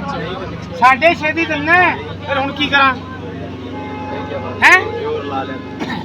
ਸਾਡੇ ਛੇ ਦੀ ਦਿੰਨਾ ਹੈ। ਫਿਰ ਹੁਣ ਕੀ ਕਰਾਂ? ਹੈ?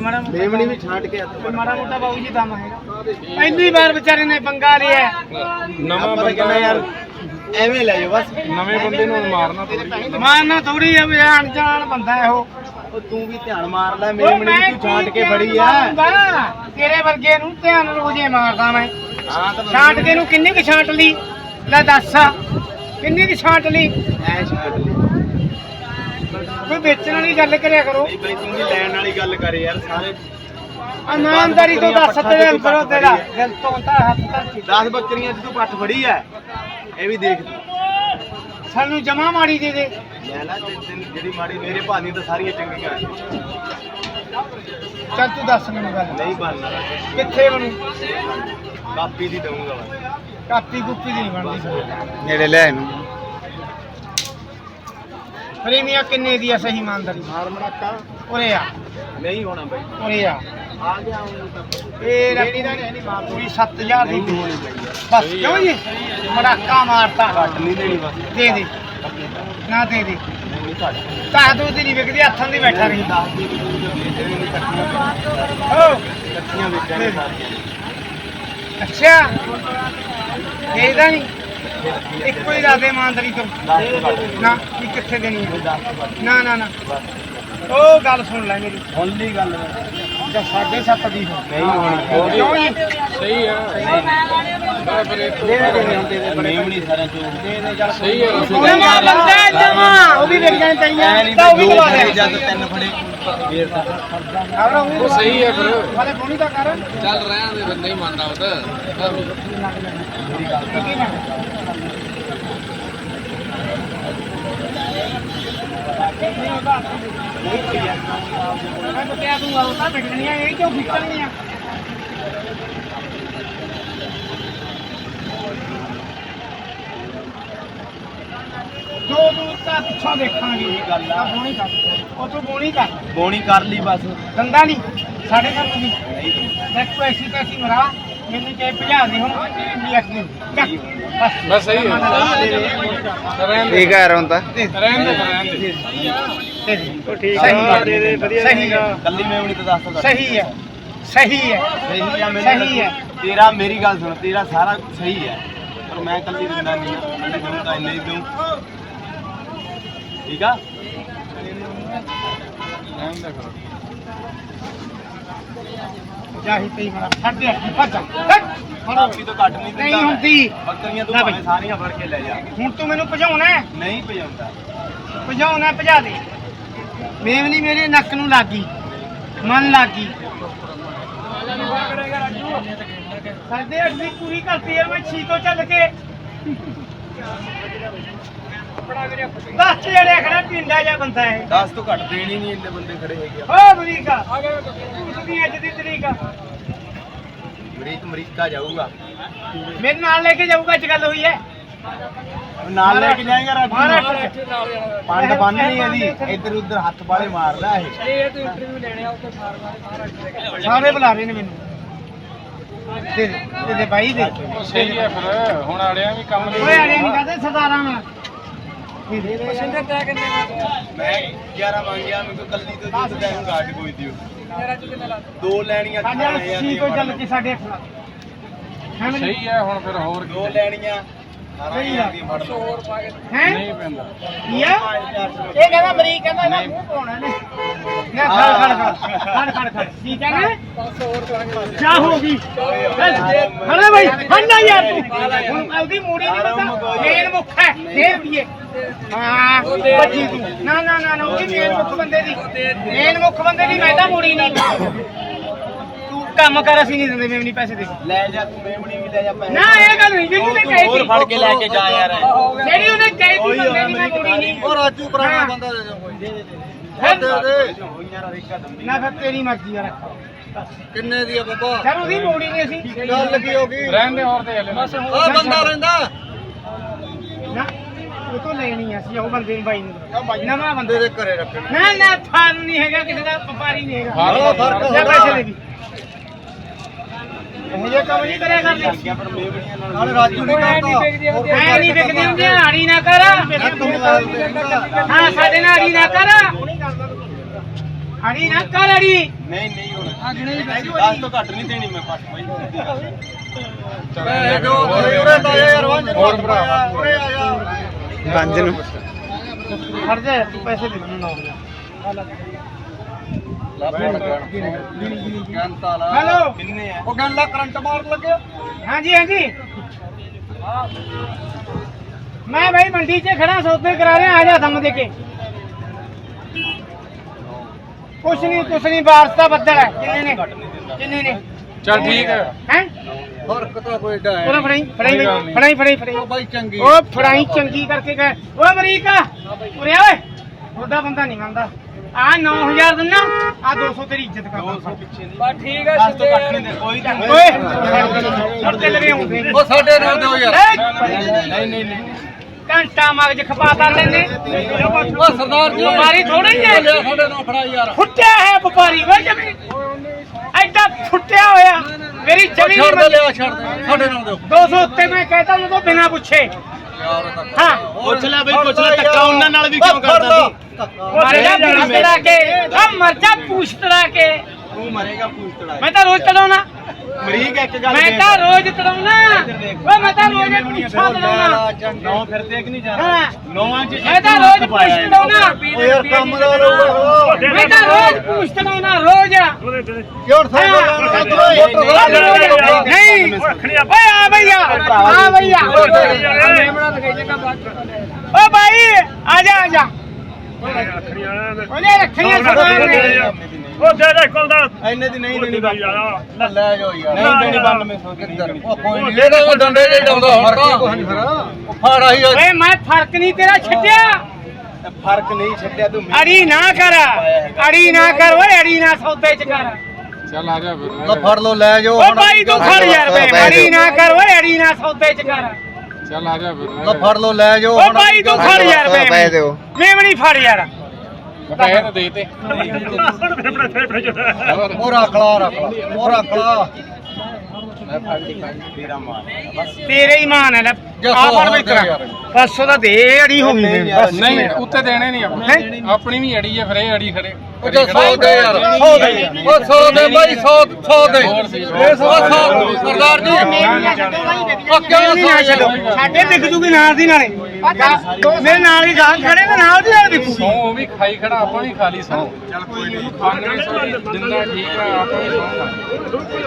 ਮਾੜਾ ਮੇਮਣੀ ਵੀ ਛਾਂਟ ਕੇ ਮਾੜਾ ਮੋਟਾ ਬਾਬੂ ਜੀ ਦਮ ਹੈਗਾ। ਪਹਿਲੀ ਵਾਰ ਵਿਚਾਰੇ ਨੇ ਪੰਗਾ ਲਿਆ। ਨਵਾਂ ਬੰਦਾ ਯਾਰ ਐਵੇਂ ਲੈ ਜਾਓ ਬਸ। ਨਵੇਂ ਬੰਦੇ ਨੂੰ ਮਾਰਨਾ ਥੋੜੀ ਮਾਰਨਾ ਥੋੜੀ ਆ ਅਣਜਾਣ ਬੰਦਾ ਹੈ ਉਹ। ਉਹ ਤੂੰ ਵੀ ਧਿਆਨ ਮਾਰ ਲੈ ਉਹ ਮੇਮਣੀ ਮੈਂ ਵੀ ਤੂੰ ਛਾਂਟ ਕੇ ਫੜੀ ਆ? ਤੇਰੇ ਵਰਗੇ ਨੂੰ ਧਿਆਨ ਰੋਜੇ ਮਾਰਦਾ ਮੈਂ ਛਾਂਟ ਕੇ ਨੂੰ ਕਿੰਨੀ ਕੁ ਛਾਂਟ ਲਈ? ਲੈ ਦੱਸ। ਕਿੰਨੀ ਕੁ ਛਾਂਟ ਲਈ? ਐ ਛਾਂਟ ਲਈ। ਕੋਈ ਵੇਚਣ ਵਾਲੀ ਗੱਲ ਕਰਿਆ ਕਰੋ। ਨਹੀਂ ਬਈ ਤੂੰ ਵੀ ਲੈਣ ਵਾਲੀ ਗੱਲ ਕਰ ਯਾਰ ਸਾਰੇ ਇਮਾਨਦਾਰੀ ਤੋਂ ਦੱਸ ਤੇਰੇ ਅੰਦਰੋਂ ਤੇਰਾ ਦਿਲ ਤੋਂ ਤਾਂ ਹੱਥ ਤੱਕ 10 ਬੱਕਰੀਆਂ ਚ ਤੂੰ ਪੱਠ ਫੜੀ ਐ ਇਹ ਵੀ ਦੇਖ ਸਾਨੂੰ ਜਮਾ ਮਾੜੀ ਦੇ ਦੇ। ਲੈ ਲੈ ਜਿਹੜੀ ਮਾੜੀ ਮੇਰੇ ਭਾਨੀ ਤਾਂ ਸਾਰੀਆਂ ਚੰਗੀਆਂ। ਚੱਲ ਤੂੰ ਦੱਸ ਮੈਨੂੰ ਗੱਲ। ਨਹੀਂ ਬਣਨਾ। ਕਿੱਥੇ ਬਣੂ? ਕਾਪੀ ਦੀ ਦਊਂਗਾ। ਬਸ ਕਾਪੀ ਕੁੱਪੀ ਦੀ ਨਹੀਂ ਬਣਦੀ। ਫਿਰ। ਨੇੜੇ ਲੈ ਇਹਨੂੰ ਪ੍ਰੀਮੀਆ ਕਿੰਨੇ ਦੀ ਆ ਸਹੀ ਇਮਾਨਦਾਰੀ? ਮਾਰ ਮੜਾਕਾ ਉਰੇ ਆ। ਨਹੀਂ ਹੋਣਾ ਬਈ। ਉਰੇ ਆ। ਆ ਗਿਆ ਹੁਣ ਤਾਂ। ਇਹ ਜਿਹੜੀ ਦਾ ਨਹੀਂ ਮਾਰ ਪੂਰੀ 7000 ਦੀ। ਨਹੀਂ ਹੋਣੀ ਬਸ ਕਿਉਂ ਜੀ? ਮੜਾਕਾ ਮਾਰਤਾ। ਘੱਟ ਨਹੀਂ ਦੇਣੀ ਬਸ। ਦੇ ਦੇ। ਨਾ ਦੇ ਦੇ। ਤਾਂ ਦੋ ਦੀ ਨਹੀਂ ਵਿਕਦੀ ਹੱਥਾਂ ਦੀ ਬੈਠਾ ਰਹੀ। 10 ਦੀ ਤੂੰ ਹੋ। ਵੇਚਾਂਗੇ ਸਾਰੀਆਂ। ਅੱਛਾ। ਦੇਖਦਾ ਨਹੀਂ ਇੱਕੋ ਹੀ ਰਾਦੇ ਇਮਾਨਦਾਰੀ ਤੋਂ। ਨਾ, ਵੀ ਕਿੱਥੇ ਦੇਣੀ ਹੈ ਨਾ ਨਾ ਨਾ। ਉਹ ਗੱਲ ਸੁਣ ਲੈ ਮੇਰੀ। ਓਨਲੀ ਗੱਲ। ਸਾਢੇ ਸੱਤ ਦੀ ਹੋ ਨਹੀਂ ਹੋਣੀ। ਕਿਉਂ ਜੀ ਸਹੀ ਆ। ਮੈਂ ਫਿਰ ਇਹ ਦੇ ਦੇ ਦੇ ਹੁੰਦੇ ਦੇ ਮੇਮਣੀ ਸਾਰਿਆਂ ਚੋਂ ਸਹੀ ਆ ਨਵਾਂ ਬੰਦਾ ਹੈ ਜਮਾਂ ਉਹ ਵੀ ਵਿਕ ਜਾਣੀ ਨਹੀਂ ਤਾਂ ਉਹ ਵੀ ਫੜੇ ਦੇ ਜਦ ਤਿੰਨ ਫੜੇ ਫੇਰ ਤਾਂ ਉਹ ਸਹੀ ਹੈ ਫਿਰ। ਵਾਲੇ ਬੋਣੀ ਦਾ ਕਰ। ਚੱਲ ਰਹਿਣ ਦੇ ਫਿਰ ਨਹੀਂ ਮੰਨਦਾ ਉਹ ਤਾਂ। ਮੇਰੀ ਗੱਲ ਠੀਕ ਹੈ ਨਾ ਮੈਂ ਤਾਂ ਕਿਹਾ ਤੂੰ ਆਉਂ ਤਾਂ ਵਿਕਣੀਆਂ ਇਹ ਕਿਉਂ ਵਿਕਣਗੀਆਂ ਦੋ ਦੂਰ ਤਾਂ ਪਿੱਛੋਂ ਦੇਖਾਂਗੇ ਇਹ ਗੱਲ ਆ ਬੋਣੀ ਕਰ। ਉਹ ਤੂੰ ਬੋਣੀ ਕਰ ਬੋਣੀ ਕਰ ਲਈ ਬਸ। ਦੰਦਾ ਨਹੀਂ। ਸਾਡੇ ਘਰ ਦੀ ਨਹੀਂ। ਕੋਈ ਐਸੀ ਤੈਸੀ ਮਰਾ ਮੈਨੂੰ ਚਾਹੇ ਭਜਾ ਦੇ ਹੁਣ ਵੀ ਅੱਖ ਨਹੀਂ ਚੱਕ। ਬਸ। ਬਸ ਸਹੀ ਹੈ। ਰਹਿਣ ਦੇ ਠੀਕ ਹੈ ਰੋਂ ਤਾਂ ਰਹਿਣ ਦੇ। ਰਹਿਣ ਦੇ ਦੇ ਦੇ ਉਹ ਠੀਕ ਆ ਹੈ। ਦੇ ਦੇ ਵਧੀਆ ਸਹੀ ਹੈ। ਕੱਲੀ ਤਾਂ ਸਹੀ ਹੈ। ਸਹੀ ਹੈ। ਸਹੀ ਆ ਮੇਰੀ ਸਹੀ ਹੈ। ਤੇਰਾ ਮੇਰੀ ਗੱਲ ਸੁਣ। ਤੇਰਾ ਸਾਰਾ ਸਹੀ ਹੈ। ਪਰ ਮੈਂ ਕੱਲੀ ਦਿੰਦਾ ਨਹੀਂ ਮੈਂ ਦਊਂ ਤਾਂ ਇੰਨੇ ਹੀ ਦਊਂ ਠੀਕ ਆ? ਰਹਿਣ ਦੇ ਫਿਰ। ਜਾਹੀ ਤੇ ਮਰਾ ਛੱਡ ਦੇ ਭੱਜ। ਕਾਪੀ ਤੋਂ ਘੱਟ ਨਹੀਂ ਦਿੰਦਾ। ਨਹੀਂ। ਹੁੰਦੀ। ਬੱਕਰੀਆਂ ਤੂੰ। ਭਾਵੇਂ ਸਾਰੀਆਂ ਫੜ ਕੇ ਲੈ ਜਾ। ਹੁਣ ਤੂੰ ਮੈਨੂੰ ਭਜਾਉਣਾ ਹੈ? ਨਹੀਂ ਭਜਾਉਂਦਾ। ਭਜਾਉਣਾ ਭਜਾ ਦੇ। ਮੇਵਨੀ ਮੇਰੇ ਨੱਕ ਨੂੰ ਲੱਗੀ। ਮਨ ਲੱਗੀ। ਸਾਡੇ ਦੀ ਪੂਰੀ ਕਰਤੀ ਹੈ ਮੈਂ ਛੀ ਤੋਂ ਚੱਲ ਕੇ। ਦੱਸ ਜਿਹੜੇ ਖੜਾ ਪਿੰਡਾ ਜਿਹਾ ਬੰਦਾ ਹੈ 10 ਤੋਂ ਘੱਟ ਦੇਣੀ ਨਹੀਂ ਇੰਨੇ ਬੰਦੇ ਖੜੇ ਹੈਗੇ ਆ। ਓ ਅਮਰੀਕਾ ਉਸ ਦੀ ਅੱਜ ਦੀ ਤਰੀਕ ਆ। ਅਮਰੀਕ ਅਮਰੀਕਾ ਜਾਊਗਾ। ਮੇਰੇ ਨਾਲ ਲੈ ਕੇ ਜਾਊਗਾ ਅੱਜ ਗੱਲ ਹੋਈ ਹੈ। ਨਾਲ ਲੈ ਕੇ ਜਾਏਗਾ ਰਾਜੂ ਮਹਾਰਾਸ਼ਟਰ ਪੰਡ ਬੰਨ ਨਹੀਂ ਇਹਦੀ। ਇੱਧਰ ਉੱਧਰ ਹੱਥ ਬਾਲੇ ਮਾਰਦਾ ਇਹ। ਸਾਰੇ ਬੁਲਾ ਰਹੇ ਨੇ ਮੈਨੂੰ। ਦੇ ਦੇ ਦੇ ਦੇ ਭਾਈ ਦੇ। ਸਹੀ ਹੈ ਫਿਰ ਹੁਣ ਆੜਿਆਂ ਵੀ ਕੰਮ ਨਹੀਂ ਓਏ ਅਰੇ ਨਹੀਂ ਕਹਦੇ ਸਰਦਾਰਾਂ ਨਾਲ ਦੇ ਦੇ ਦੇ ਮੈਂ 11 ਮੰਗਿਆ ਮੈਨੂੰ ਕੋਲ ਕੱਲੀ ਤੋਂ ਦੁੱਧ ਦਾ ਘਾਟ ਕੋਈ ਦਿਓ ਦੋ ਲੈਣੀਆਂ ਸਾਡੇ ਖਾਣੇ ਆ ਸੀ ਤੋਂ ਚੱਲ ਕੇ ਸਾਡੇ ਸਹੀ ਹੈ ਹੁਣ ਫਿਰ ਹੋਰ ਦੋ ਲੈਣੀਆਂ 18000 ਦੀ ਫੜ ਲਓ। ਹੈ? ਨਹੀਂ ਪੈਂਦਾ। ਇਹ ਕਹਿੰਦਾ ਮਰੀਕ ਕਹਿੰਦਾ ਇਹਦਾ ਮੂੰਹ ਪਾਉਣਾ ਨੇ ਨਾ ਖੜ ਖੜ ਖੜ ਖੜ ਖੜ ਖੜ ਠੀਕ ਹੈ ਨਾ 500 ਕਿਆ ਹੋ ਗਈ। ਹਲੇ ਭਾਈ ਹੰਨਾ ਯਾਰ ਤੂੰ। ਹੁਣ ਉਹਦੀ ਮੂੜੀ ਨਹੀਂ ਪਤਾ ਮੇਨ ਮੁੱਖ ਹੈ ਫੇਰ ਪੀਏ ਹਾਂ ਬੱਜੀ ਤੂੰ ਨਾ ਨਾ ਨਾ ਨਾ ਉਹਦੀ ਮੇਨ ਮੁੱਖ ਬੰਦੇ ਦੀ। ਮੇਨ ਮੁੱਖ ਬੰਦੇ ਦੀ ਮੈਂ ਤਾਂ ਮੂੜੀ ਨਹੀਂ ਤੂੰ ਕੰਮ ਕਰ ਅਸੀਂ ਨਹੀਂ ਦਿੰਦੇ ਮੇਵਨੀ ਪੈਸੇ ਦੇ। ਲੈ ਜਾ ਤੂੰ ਮੇਮਣੀ ਵੀ ਲੈ ਜਾ ਪੈਸੇ। ਨਾ ਇਹ ਗੱਲ ਨਹੀਂ ਜਿਹੜੀ ਮੈਂ ਕਹੀ ਹੋਰ ਸੀ ਫੜ ਕੇ ਲੈ ਕੇ ਜਾ ਯਾਰ। ਜਿਹੜੀ ਉਹਨੇ ਕਹੀ ਸੀ ਬੰਦੇ ਦੀ ਮੈਂ ਮੂੜੀ ਨਹੀਂ ਉਹ ਰਾਜੂ ਪੁਰਾਣਾ। ਬੰਦਾ ਦੇ ਦੇ ਕੋਈ। ਦੇ ਦੇ ਨਾ ਫਿਰ ਤੇਰੀ ਮਰਜ਼ੀ ਯਾਰ। ਕਿੰਨੇ ਦੀ ਆ ਬਾਬਾ? ਚਲ ਉਹਦੀ ਮੋੜੀ ਨਹੀਂ ਅਸੀਂ। ਗੱਲ ਕੀ ਹੋ ਗਈ? ਰਹਿਣ ਦੇ ਹੋਰ ਦੇ ਹਲੇ ਬਸ ਆ ਬੰਦਾ ਰਹਿੰਦਾ। ਉਹ ਤੋਂ ਲੈਣੀ ਆ ਅਸੀਂ ਉਹ ਬੰਦੇ ਨੂੰ ਬਾਈ ਨੂੰ। ਨਵਾਂ ਬੰਦੇ। ਦੇ ਘਰੇ ਰੱਖਣਾ ਨਾ। ਨਾ ਫਾਰਮ ਨਹੀਂ ਹੈਗਾ ਕਿਸੇ ਦਾ ਵਪਾਰੀ ਨਹੀਂ ਹੈਗਾ। ਫਾਰਮ- ਫ਼ਰਕ ਲੈ ਹੋ ਪੈਸੇ। ਦੇ ਵੀ। ਇਹ ਜੇ ਕੰਮ ਨਹੀਂ ਕਰਿਆ ਕਰਦੇ। ਪਰ ਮੇਮਣੀਆਂ ਨਾਲ ਐ ਨਹੀਂ ਵਿਕਦੀ ਹੁੰਦੀ ਹਾੜੀ ਨਾ ਹਾਂ ਸਾਡੇ ਨਾਲ ਅੜੀ ਨਾ ਕਰ। ਅੜੀ ਨਾ ਕਰ ਅੜੀ ਨਹੀਂ ਨਹੀਂ ਹੁਣ। 10 ਤੋਂ ਘੱਟ ਨਹੀਂ ਦੇਣੀ ਮੈਂ ਪੱਟ ਬਾਈ ਹੋਰ ਭਰਾ ਪੰਜ ਨੂੰ। ਫੜ ਜਾ ਤੂੰ ਪੈਸੇ ਦੇ 9000 ਹੈਲੋ। ਕਿੰਨੇ ਆ? ਉਹ ਗੰਲਾ ਕਰੰਟ ਮਾਰਨ ਲੱਗਿਆ ਹਾਂਜੀ ਹਾਂਜੀ। ਮੈਂ ਭਾਈ ਮੰਡੀ 'ਚ ਖੜਾ ਸੌਦੇ ਕਰਾ ਰਿਹਾ ਆ ਜਾ ਦਮ ਦੇ ਕੇ। ਕੁਛ ਨਹੀਂ ਕੁਛ ਨਹੀਂ ਬਾਰਸ ਦਾ ਬੱਦਲ ਹੈ। ਕਿੰਨੇ ਨੇ? ਕਿੰਨੇ ਨੇ? ਚੱਲ ਠੀਕ ਹੈ। ਹੈ? ਫ਼ਰਕ ਤਾਂ ਕੋਈ ਡਾ ਉਹਦਾ ਫੜਾਈ ਫੜਾਈ ਬਈ, ਫੜਾਈ ਫੜਾਈ ਫੜਾਈ। ਬਾਈ ਚੰਗੀ ਉਹ ਫੜਾਈ ਚੰਗੀ ਕਰਕੇ ਗਏ ਓ ਅਮਰੀਕਾ ਉਰੇ ਆ ਓਏ। ਤੁਹਾਡਾ ਬੰਦਾ ਨਹੀਂ ਮੰਨਦਾ। ਆ 9000 ਦਿੰਨਾ ਆ 200 ਤੇਰੀ ਇੱਜ਼ਤ ਕਰਦਾ। 200 ਪਿੱਛੇ ਨਹੀਂ। ਬਸ ਠੀਕ ਹੈ 10 ਤੋਂ ਘੱਟ ਨਹੀਂ ਦੇ ਕੋਈ ਓਏ। ਛੱਡ ਤੇ ਲਗੇ ਹੁੰਦੇ ਉਹ ਸਾਡੇ ਨਾਲ ਦਿਓ ਯਾਰ ਨਹੀਂ ਨਹੀਂ ਨਹੀਂ। ਘੰਟਾ ਮਗਜ ਖਪਾਤਾ ਲੈਨੇ ਉਹ ਸਰਦਾਰ ਜੀ। ਵਪਾਰੀ ਥੋੜਾ ਹੀ ਹੈ। ਸਾਡੇ ਨਾਲ ਫੜਾ ਯਾਰ। ਫੁੱਟਿਆ ਹੈ ਵਪਾਰੀ ਵੇ ਜਮੀ ਐਡਾ ਫੁੱਟਿਆ ਹੋਇਆ। ਮੇਰੀ ਜਮੀ ਛੱਡ ਦੇ ਲਿਆ ਛੱਡ ਦੇ। ਸਾਡੇ ਨਾਲ ਦਿਓ 200 ਉੱਤੇ ਮੈਂ ਕਹਿਤਾ ਜਦੋਂ ਬਿਨਾ ਪੁੱਛੇ। ਹਾਂ। ਪੁੱਛ ਲੈ ਬਈ ਪੁੱਛ ਲੈ ਧੱਕਾ ਉਹਨਾਂ ਨਾਲ ਵੀ ਕਿਉਂ ਕਰਦਾ ਮਰੇਗਾ ਪੂਛ ਤੜਾ ਕੇ। ਆ ਮਰ ਜਾ ਪੂਛ ਤੜਾ ਕੇ। ਤੂੰ ਮਰੇਗਾ ਪੂਛ ਤੜਾ ਮੈਂ ਤਾਂ ਰੋਜ਼ ਤੜਾਉਣਾ ਮਰੀਕ ਇੱਕ ਗੱਲ ਮੈਂ ਤਾਂ ਰੋਜ਼ ਤੜਾਉਣਾ ਓਏ ਮੈਂ ਤਾਂ ਰੋਜ਼ ਪੁੱਛਾਂ ਤੜਾਉਣਾ ਨੌ ਫਿਰ ਦੇਖ ਨਹੀਂ। ਜਾਣਾ ਨੌਵਾਂ ਚ ਮੈਂ ਤਾਂ ਰੋਜ਼ ਪੁੱਛ ਤੜਾਉਣਾ ਓ ਯਾਰ ਕੰਮ ਦਾ ਲਓ ਮੈਂ ਤਾਂ ਰੋਜ਼ ਪੁੱਛ ਤੜਾਉਣਾ ਰੋਜ਼ ਕਿਉਂ ਨਹੀਂ ਓਏ ਆ ਭਈਆ ਆ ਭਈਆ ਓ ਭਾਈ ਆ ਜਾ ਆ ਜਾ ਉਹਨੇ ਰੱਖੀਆਂ ਸਮਾਨ ਨੇ ਉਹ ਦੇ ਦੇ ਕੋਲ ਦਾ। ਇੰਨੇ ਦੀ ਨਹੀਂ ਦੇਣੀ ਬਾਈ। ਯਾਰ। ਲੈ ਜਾਓ ਯਾਰ। ਨਹੀਂ ਦੇਣੀ ਬੰਨ ਮੈਂ ਸੋਚ ਕਿੱਧਰ ਉਹ ਕੋਈ ਨਹੀਂ। ਇਹਦੇ ਕੋਲ ਡੰਡੇ ਜੇ ਡਾਉਂਦਾ ਹੁਣ ਤਾਂ ਉਹ ਫੜ ਆਈ ਓਏ ਮੈਂ ਫ਼ਰਕ ਨਹੀਂ ਤੇਰਾ ਛੱਡਿਆ। ਫ਼ਰਕ ਨਹੀਂ ਛੱਡਿਆ ਤੂੰ ਅੜੀ ਨਾ ਕਰ। ਅੜੀ ਨਾ ਕਰ ਓਏ ਅੜੀ ਨਾ ਸੌਦੇ ਚ ਕਰ। ਚੱਲ ਆ ਜਾ ਫਿਰ। ਲਓ ਫੜ ਲਓ ਲੈ ਜਾਓ। ਓ ਭਾਈ ਤੂੰ ਖੜ ਯਾਰ ਬੇ ਅੜੀ ਨਾ ਕਰ ਓਏ ਅੜੀ ਨਾ ਸੌਦੇ ਚ ਕਰ। ਚੱਲ ਆ ਜਾ ਫਿਰ। ਲਓ ਫੜ ਲਓ ਲੈ ਜਾਓ। ਓ ਭਾਈ ਤੂੰ ਖੜ ਯਾਰ ਬੇ ਮੈਂ ਵੀ ਨਹੀਂ ਫੜ ਯਾਰ। ਪੈਸੇ ਤਾਂ ਦੇ ਤੇ। ਉਹ ਰੱਖ ਲਾ ਰੱਖ ਲਾ ਉਹ ਰੱਖ ਲਾ ਮੈਂ ਫੜ ਲਈ ਤੇਰਾ ਮਾਰ ਬਸ। ਤੇਰੇ ਹੀ ਮਾਨ ਹੈ ਲੈ ਆ ਫੜ ਹੋਰ ਵੇ ਦੇ ਯਾਰ। 500 ਦਾ ਦੇ ਅੜੀ ਹੋ ਗਈ ਨਹੀਂ ਉੱਤੇ ਦੇਣੇ ਨਹੀਂ ਆਪਣੇ? ਆਪਣੀ ਵੀ ਅੜੀ ਹੈ ਫਿਰ ਇਹ ਅੜੀ ਖੜੇ ਉਹ ਜਾ 100 ਦੇ ਯਾਰ। 100 ਦੇ। ਉਹ 100 ਦੇ ਬਾਈ 100 100 ਦੇ। ਇਹ 100 ਸਰਦਾਰ ਜੀ। ਉਹ ਕਿਉਂ ਨਹੀਂ ਛੱਡੋ। ਸਾਡੇ ਵਿਕ ਜੂਗੀ ਨਾਲ ਦੀ ਨਾਲੇ। ਮੇਰੇ ਨਾਲ ਹੀ ਗਾਹਕ ਖੜੇ ਨੇ ਨਾਲ ਦੀ ਨਾਲ ਵਿਕੂਗੀ ਸੌ ਉਹ ਵੀ ਖਾਈ ਖੜਾ ਆਪਾਂ ਵੀ ਖਾ ਲਈ ਸੌ। ਚੱਲ ਕੋਈ ਨਹੀਂ। ਖਾਣੇ ਸੌ ਜਿੰਨਾ ਠੀਕ ਆ ਆਪਾਂ ਵੀ ਸੌ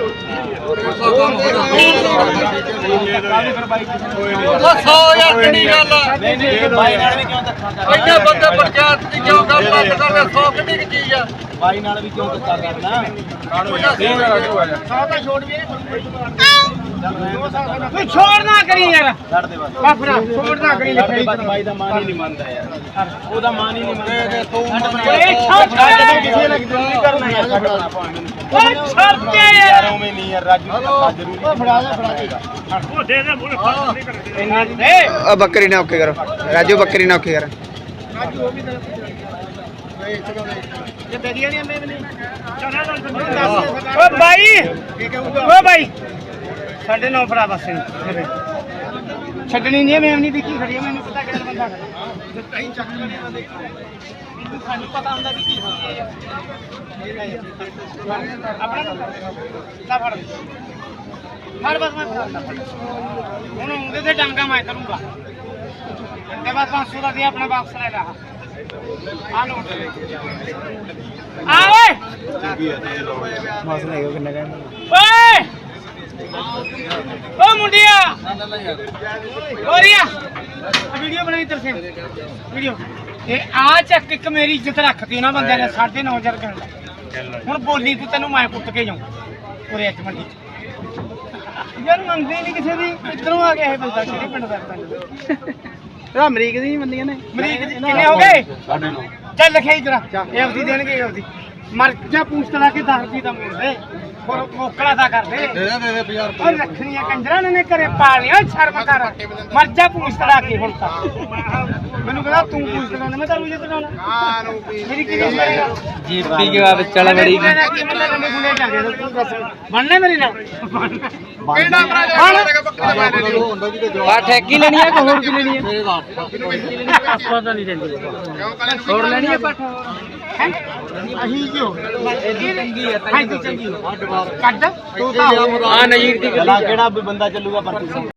ਉਹ 100 ਯਾਰ ਕਿਹੜੀ ਗੱਲ ਆ? ਨਹੀਂ ਨਹੀਂ ਬਾਈ ਨਾਲ ਵੀ ਕਿਉਂ ਧੱਕਾ ਕਰਦਾ ਇੰਨੇ ਬੰਦੇ ਪੰਚਾਇਤ ਦੀ ਕਿਉਂ ਗੱਲ ਬੰਦ ਕਰਦੇ 100 ਕਿੰਨੀ ਕੁ ਚੀਜ਼ ਆ। ਬਾਈ ਨਾਲ ਵੀ ਕਿਉਂ ਧੱਕਾ ਕਰਨਾ? ਠੀਕ ਆ ਰਾਜੂ ਆ ਜਾ ਤੂੰ ਛੋੜ ਨਾ ਕਰੀ ਯਾਰ। ਛੱਡ ਦੇ ਬਸ ਬਾਫਰਾ ਛੋੜ ਨਾ ਕਰੀ ਛੱਡ ਦੇ ਲਿਖਾਈ। ਬਸ ਬਾਈ ਦਾ ਮਾਨ ਹੀ ਨਹੀਂ ਮੰਨਦਾ ਯਾਰ। ਉਹਦਾ ਮਾਨ ਹੀ ਨਹੀਂ ਮੰਨਦਾ। ਤੂੰ ਓਏ ਛੱਡ ਛੱਡ ਦੇ ਕਿਸੇ ਨਾਲ ਜ਼ਰੂਰੀ ਕਰਨਾ ਯਾਰ। ਛੱਡਣਾ ਭਾਵੇਂ ਓਏ ਛੱਡ ਦੇ ਯਾਰ। ਯਾਰ ਉਵੇਂ ਨਹੀਂ ਯਾਰ ਰਾਜੂ ਧੱਕਾ ਜ਼ਰੂਰੀ ਉਹ ਫੜਾ ਦੇ ਫੜਾ ਦੇਗਾ ਉਹ ਦੇ ਦੇ ਮੂਰੇ ਫੜ ਨਹੀਂ ਕਰਦੇ ਇੰਨਾ ਦੀ ਦੇ। ਆ ਬੱਕਰੀ ਨਾ ਓਕੇ ਕਰੋ। ਰਾਜੂ ਬੱਕਰੀ ਨਾ ਓਕੇ ਕਰ। ਜੇ ਬੇੜੀਆਂ ਨਹੀਂ ਮੈਂ ਨਹੀਂ। ਚਲਾ ਨਾ ਓ ਬਾਈ। ਓ ਬਾਈ। ਸਾਡੇ ਨੌ ਫੜਾ ਬਸ। ਛੱਡਣੀ ਨਹੀਂ ਮੈਂ ਨਹੀਂ ਵਿਕੀ ਖੜੀ ਮੈਨੂੰ ਪਤਾ ਕਿਹੜਾ ਬੰਦਾ ਖੜਾ। ਹੈ। ਸਾਨੂੰ ਪਤਾ ਹੁੰਦਾ ਵੀ ਕੀ ਹੋਣਾ ਆਪਣਾ ਲਾ ਫੜ। ਫੜ ਬਸ ਮੈਂ ਹੁਣ ਉਹਦੇ ਤੇ ਡਾਂਗਾ ਮੈਂ ਕਰੂੰਗਾ। ਤੇ ਬਾਅਦ 500 ਦਾ ਦੇ ਆਪਣਾ ਵਾਪਸ ਲੈ ਲਾ। ਆ ਨੋਟ ਆ ਓਏ! ਮੌਸਮ ਹੈਗਾ ਕਿੰਨਾ ਕਹਿੰਦਾ ਓਏ! ਓ ਮੁੰਡਿਆ। ਹੋਰੀਆ ਵੀਡੀਓ ਬਣਾਈ ਤੇਰੇ ਸੇ ਵੀਡੀਓ। ਇਹ ਆ ਚੱਕ ਇੱਕ ਮੇਰੀ ਇੱਜ਼ਤ ਰੱਖਤੀ ਉਹਨਾਂ ਬੰਦਿਆਂ ਨੇ 9.5 ਹਜ਼ਾਰ ਕਹਿਣ ਹੁਣ ਬੋਲੀ ਤੂੰ ਤੈਨੂੰ ਮੈਂ ਕੁੱਟ ਕੇ ਜਾਉਂ ਉਰੇ ਅੱਜ ਮੰਡੀ ਚ ਯਾਰ ਮੰਨਦੇ ਨਹੀਂ ਕਿਸੇ ਦੀ। ਇਧਰੋਂ ਆ ਗਿਆ ਇਹ ਬੰਦਾ ਕਿਹੜੇ ਪਿੰਡ ਦਾ ਪਿੰਡ ਇਹ ਅਮਰੀਕ ਦੀ ਮੰਦੀਆਂ ਨੇ। ਮਰੀਕ ਦੀ ਕਿੰਨੇ ਹੋ ਗਏ? ਚੱਲ ਲਿਖਿਆ ਇਧਰ ਇਹ ਆਪਦੀ ਦੇਣਗੇ ਇਹ ਆਪਦੀ। ਮਰ ਜਾ ਪੂਛ ਤਲਾ ਕੇ 10 ਰੁਪਏ ਦਾ ਮੋੜ ਦੇ ਮੋਕਲਾ ਤਾਂ ਕਰਦੇ ਦੇ। ਦੇ ਦੇ ਦੇ 50 ਉਹ ਰੱਖਣੀਆਂ ਕੰਜਰਾਂ ਨੇ ਘਰੇ ਪਾਲੀਆਂ ਸ਼ਰਮ ਕਰ। ਮਰ ਜਾ ਪੂਛ ਤੜਾ ਕੇ ਹੁਣ ਤਾਂ। ਮੈਨੂੰ ਕਹਿੰਦਾ ਤੂੰ ਪੂਛ ਤੜਾਉਣਾ ਮੈਂ ਤਾਂ ਰੂਜੇ ਤੜਾਉਣਾ। ਹਾਂ ਨੂੰ ਮੇਰੀ ਕੀ ਕਰੇਗਾ ਜੀਪੀ ਕੇ ਬਾਅਦ ਚਲਾ ਬੜੀ ਬਣਨੇ ਮੇਰੀ ਨਾਲ? ਕਿਹੜਾ ਜੀ ਤੇ ਆ ਠੇਕੀ ਲੈਣੀ ਆ ਕਿ ਹੋਰ ਕੀ ਲੈਣੀ ਆ ਮੇਰੇ ਦਾ ਪਤਾ ਨਹੀਂ ਦਿੰਦੀ ਹੋਰ ਲੈਣੀ ਆ ਪੱਠ ਅਹੀਂ ਕਿਉਂ? ਇਹ ਚੰਗੀ ਹੈ ਤਾਂ ਚੰਗੀ ਕੱਢ। ਤੂੰ ਤਾਂ ਆ ਨਜ਼ੀਰ ਦੀ ਕਿਹੜਾ ਵੀ ਬੰਦਾ ਚੱਲੂਗਾ ਪਰ